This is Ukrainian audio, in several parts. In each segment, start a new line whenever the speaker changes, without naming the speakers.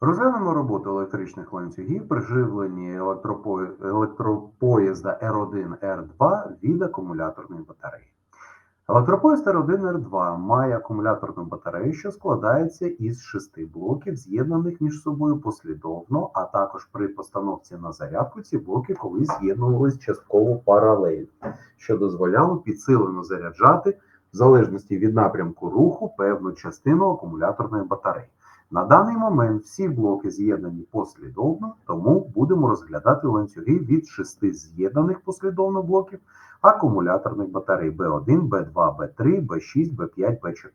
Розглянемо роботу електричних ланцюгів при живленні електропо- електропоїзда R1 R2 від акумуляторної батареї. Електропоїзд R1 R2 має акумуляторну батарею, що складається із шести блоків, з'єднаних між собою послідовно, а також при постановці на зарядку ці блоки колись з'єднувались частково паралельно, що дозволяло підсилено заряджати в залежності від напрямку руху певну частину акумуляторної батареї. На даний момент всі блоки з'єднані послідовно, тому будемо розглядати ланцюги від шести з'єднаних послідовно блоків акумуляторних батарей B1, B2, B3, B6, B5, B4.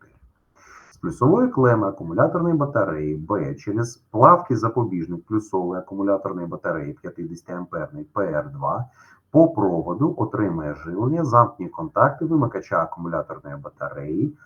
З плюсової клеми акумуляторної батареї B через плавки запобіжник плюсової акумуляторної батареї 50 амперний PR2 по проводу отримує живлення замкні контакти вимикача акумуляторної батареї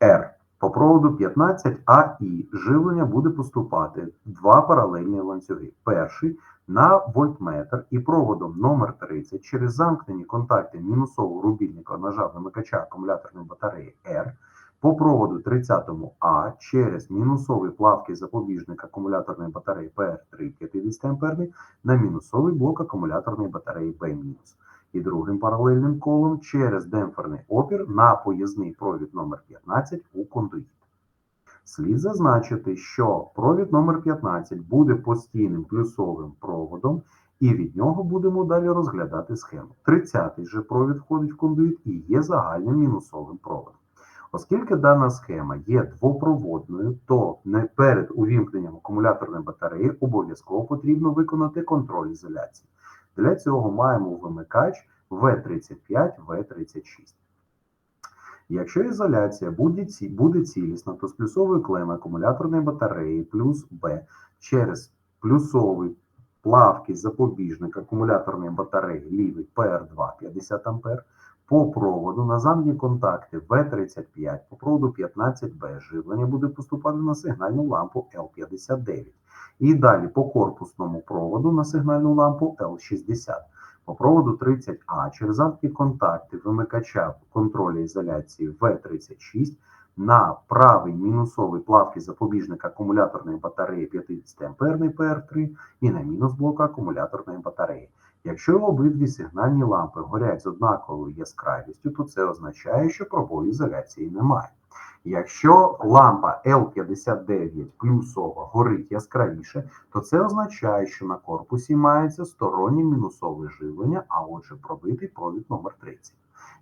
R. По проводу 15АІ живлення буде поступати два паралельні ланцюги. Перший на вольтметр і проводом номер 30 через замкнені контакти мінусового рубільника ножа вимикача акумуляторної батареї R по проводу 30А через мінусовий плавки запобіжник акумуляторної батареї PR3 50 амперний на мінусовий блок акумуляторної батареї B-. І другим паралельним колом через демпферний опір на поїзний провід номер 15 у кондуїт. Слід зазначити, що провід номер 15 буде постійним плюсовим проводом, і від нього будемо далі розглядати схему. 30-й же провід входить в кондуїт і є загальним мінусовим проводом. Оскільки дана схема є двопроводною, то перед увімкненням акумуляторної батареї обов'язково потрібно виконати контроль ізоляції. Для цього маємо вимикач В35, В36. Якщо ізоляція буде, ці- буде цілісна, то з плюсової клеми акумуляторної батареї плюс Б через плюсовий плавкий запобіжник акумуляторної батареї лівий ПР2 50 А по проводу на замкні контакти V35 по проводу 15B живлення буде поступати на сигнальну лампу L59 і далі по корпусному проводу на сигнальну лампу L60 по проводу 30А через замкні контакти вимикача контролю ізоляції В36 на правий мінусовий плавки запобіжник акумуляторної батареї 50 амперний PR3 і на мінус блок акумуляторної батареї. Якщо обидві сигнальні лампи горять з однаковою яскравістю, то це означає, що пробою ізоляції немає. Якщо лампа L59 плюсова горить яскравіше, то це означає, що на корпусі мається стороннє мінусове живлення, а отже пробитий провід номер 30.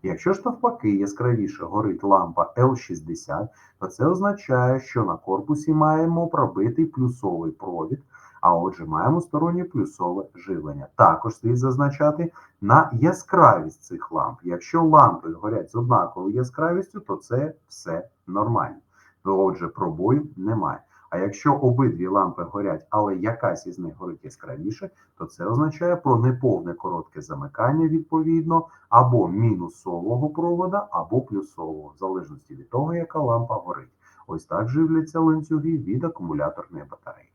Якщо ж навпаки яскравіше горить лампа L60, то це означає, що на корпусі маємо пробитий плюсовий провід, а отже маємо стороннє плюсове живлення. Також слід зазначати на яскравість цих ламп. Якщо лампи горять з однаковою яскравістю, то це все нормально. То, Отже, пробою немає. А якщо обидві лампи горять, але якась із них горить яскравіше, то це означає про неповне коротке замикання відповідно або мінусового провода, або плюсового, в залежності від того, яка лампа горить. Ось так живляться ланцюги від акумуляторної батареї.